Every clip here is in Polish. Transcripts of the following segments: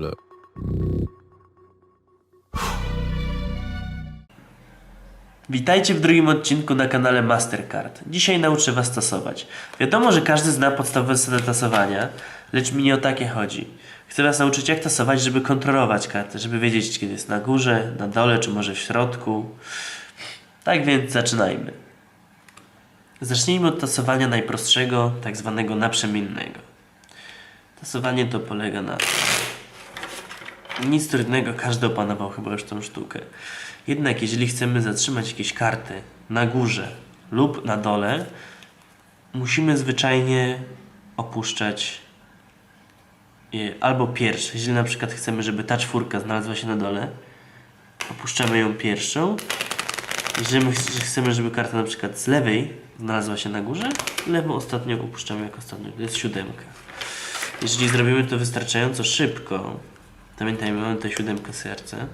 Le. Witajcie w drugim odcinku na kanale Mastercard. Dzisiaj nauczę Was tasować. Wiadomo, że każdy zna podstawowe zasady tasowania, lecz mi nie o takie chodzi. Chcę Was nauczyć jak tasować, żeby kontrolować kartę, żeby wiedzieć kiedy jest na górze, na dole, czy może w środku. Tak więc zaczynajmy. Zacznijmy od tasowania najprostszego, tak zwanego naprzemiennego. Tasowanie to polega na nic trudnego, każdy opanował chyba już tą sztukę. Jednak jeżeli chcemy zatrzymać jakieś karty na górze lub na dole, musimy zwyczajnie opuszczać je albo pierwsze. Jeżeli na przykład chcemy, żeby ta czwórka znalazła się na dole, opuszczamy ją pierwszą. Jeżeli my ch- chcemy, żeby karta na przykład z lewej znalazła się na górze, lewą ostatnią opuszczamy jako ostatnią. To jest siódemka. Jeżeli zrobimy to wystarczająco szybko, pamiętajmy, mamy tę siódemkę serce.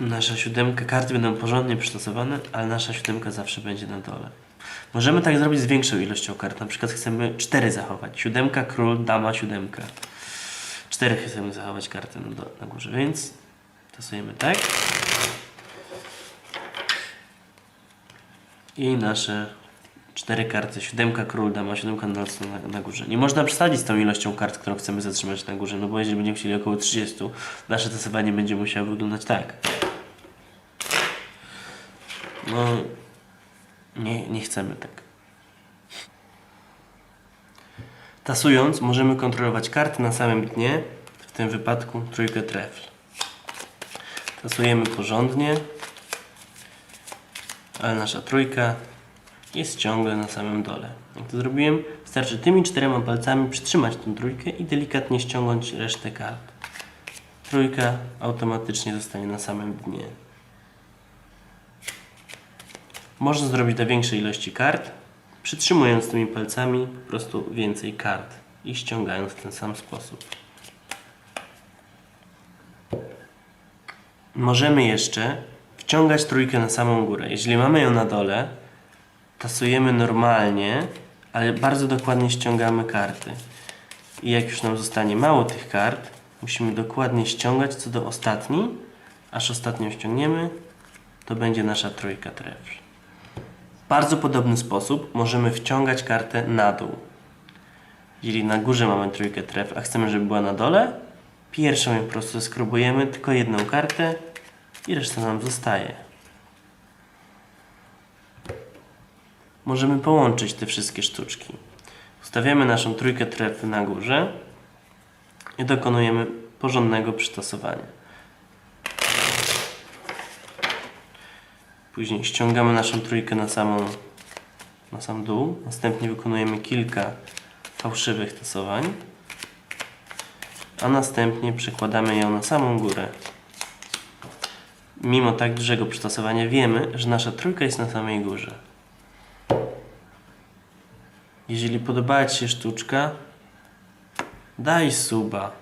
Nasza siódemka, karty będą porządnie przystosowane, ale nasza siódemka zawsze będzie na dole. Możemy tak zrobić z większą ilością kart. Na przykład chcemy cztery zachować. Siódemka, król, dama, siódemka. Cztery chcemy zachować karty na, na górze, więc tasujemy tak. I nasze cztery karty, siódemka, król, dama, siódemka na, na, na górze. Nie można przesadzić z tą ilością kart, którą chcemy zatrzymać na górze, no bo jeżeli będziemy chcieli około 30, nasze tasowanie będzie musiało wyglądać tak. No, nie, nie chcemy tak. Tasując, możemy kontrolować karty na samym dnie, w tym wypadku trójkę trefl. Tasujemy porządnie, ale nasza trójka jest ciągle na samym dole. Jak to zrobiłem, wystarczy tymi czterema palcami przytrzymać tą trójkę i delikatnie ściągnąć resztę kart. Trójka automatycznie zostanie na samym dnie. Można zrobić do większej ilości kart, przytrzymując tymi palcami po prostu więcej kart i ściągając w ten sam sposób. Możemy jeszcze wciągać trójkę na samą górę. Jeżeli mamy ją na dole, tasujemy normalnie, ale bardzo dokładnie ściągamy karty. I jak już nam zostanie mało tych kart, musimy dokładnie ściągać co do ostatniej, aż ostatnią ściągniemy, to będzie nasza trójka trefl. W bardzo podobny sposób możemy wciągać kartę na dół. Jeżeli na górze mamy trójkę trefl, a chcemy, żeby była na dole, pierwszą ją po prostu skrobujemy, tylko jedną kartę i reszta nam zostaje. Możemy połączyć te wszystkie sztuczki. Ustawiamy naszą trójkę trefl na górze i dokonujemy porządnego przytasowania. Później ściągamy naszą trójkę na samą na sam dół. Następnie wykonujemy kilka fałszywych tasowań. A następnie przekładamy ją na samą górę. Mimo tak dużego przytasowania wiemy, że nasza trójka jest na samej górze. Jeżeli podobała Ci się sztuczka, daj suba.